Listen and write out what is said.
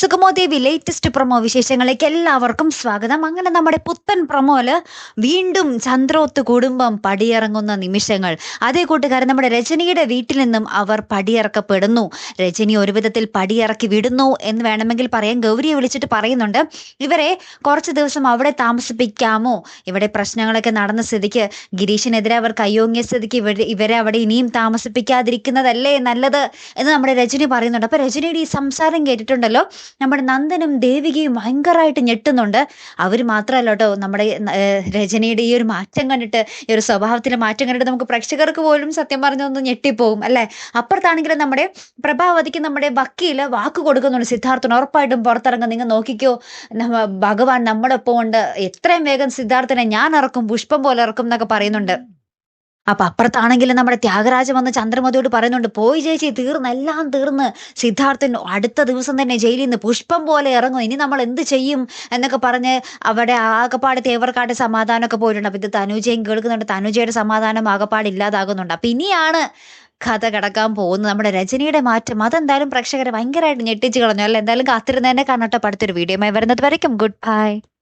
സുഗമോ latest promo വിശേഷങ്ങളിലേക്ക് എല്ലാവർക്കും സ്വാഗതം. അങ്ങനെ നമ്മുടെ പുത്തൻ പ്രൊമോൽ വീണ്ടും ചന്ദ്രോത്ത് കുടുംബം പടിയിറങ്ങുന്ന നിമിഷങ്ങൾ. അതേ കൂട്ടുകാരൻ നമ്മുടെ രജനിയുടെ വീട്ടിൽ നിന്നും അവർ പടിയിറക്കപ്പെടുന്നു. രജനി ഒരു വിധത്തിൽ പടിയിറക്കി വിടുന്നു എന്ന് വേണമെങ്കിൽ പറയാൻ ഗൗരിയെ വിളിച്ചിട്ട് പറയുന്നുണ്ട്. ഇവരെ കുറച്ച് ദിവസം അവിടെ താമസിപ്പിക്കാമോ? ഇവിടെ പ്രശ്നങ്ങളൊക്കെ നടന്ന സ്ഥിതിക്ക് ഗിരീഷിനെതിരെ അവർ കയ്യോങ്ങിയ സ്ഥിതിക്ക് ഇവരെ അവിടെ ഇനിയും താമസിപ്പിക്കാതിരിക്കുന്നതല്ലേ നല്ലത്? എന്ന് നമ്മുടെ രജനി പറയുന്നുണ്ട്. അപ്പൊ രജനിയുടെ ഈ സംസാരം കേട്ടിട്ടുണ്ടല്ലോ? നമ്മുടെ നന്ദനും ദേവികയും ഭയങ്കരമായിട്ട് ഞെട്ടുന്നുണ്ട്. അവർ മാത്രമല്ല കേട്ടോ നമ്മുടെ രചനയുടെ ഈ ഒരു മാറ്റം കണ്ടിട്ട് ഈ ഒരു സ്വഭാവത്തിലെ മാറ്റം കണ്ടിട്ട് നമുക്ക് പ്രേക്ഷകർക്ക് പോലും സത്യം പറഞ്ഞൊന്ന് ഞെട്ടിപ്പോവും അല്ലെ? അപ്പുറത്താണെങ്കിലും നമ്മുടെ പ്രഭാവതിക്ക് നമ്മുടെ വക്കീൽ വാക്ക് കൊടുക്കുന്നുണ്ട് സിദ്ധാർത്ഥന്. ഉറപ്പായിട്ടും പുറത്തിറങ്ങും നിങ്ങൾ നോക്കിക്കോ. ഭഗവാൻ നമ്മുടെ ഒപ്പം ഉണ്ട് എത്രയും വേഗം സിദ്ധാർത്ഥനെ ഞാൻ ഇറക്കും പുഷ്പം പോലെ ഇറക്കും എന്നൊക്കെ പറയുന്നുണ്ട്. അപ്പൊ അപ്പുറത്താണെങ്കിലും നമ്മുടെ ത്യാഗരാജൻ വന്ന് ചന്ദ്രമതിയോട് പറയുന്നുണ്ട് പോയി ചേച്ചി തീർന്ന് എല്ലാം തീർന്ന്. സിദ്ധാർത്ഥൻ അടുത്ത ദിവസം തന്നെ ജയിലിൽ നിന്ന് പുഷ്പം പോലെ ഇറങ്ങും. ഇനി നമ്മൾ എന്ത് ചെയ്യും? എന്നൊക്കെ പറഞ്ഞ് അവിടെ ആകപ്പാട് തേവർക്കാട് സമാധാനമൊക്കെ പോയിട്ടുണ്ട്. അപ്പൊ ഇത് തനുജയും കേൾക്കുന്നുണ്ട്. തനുജയുടെ സമാധാനം ആകപ്പാട് ഇല്ലാതാകുന്നുണ്ട്. അപ്പൊ ഇനിയാണ് കഥ കിടക്കാൻ പോകുന്നത്. നമ്മുടെ രജനിയുടെ മാറ്റം. അതെന്തായാലും പ്രേക്ഷകരെ ഭയങ്കരമായിട്ട് ഞെട്ടിച്ച് കളഞ്ഞു. അല്ല? എന്തായാലും കാത്തിരുന്നതന്നെ കാണട്ടെ. അടുത്തൊരു വീഡിയോ വരുന്നത് വരയ്ക്കും. Good bye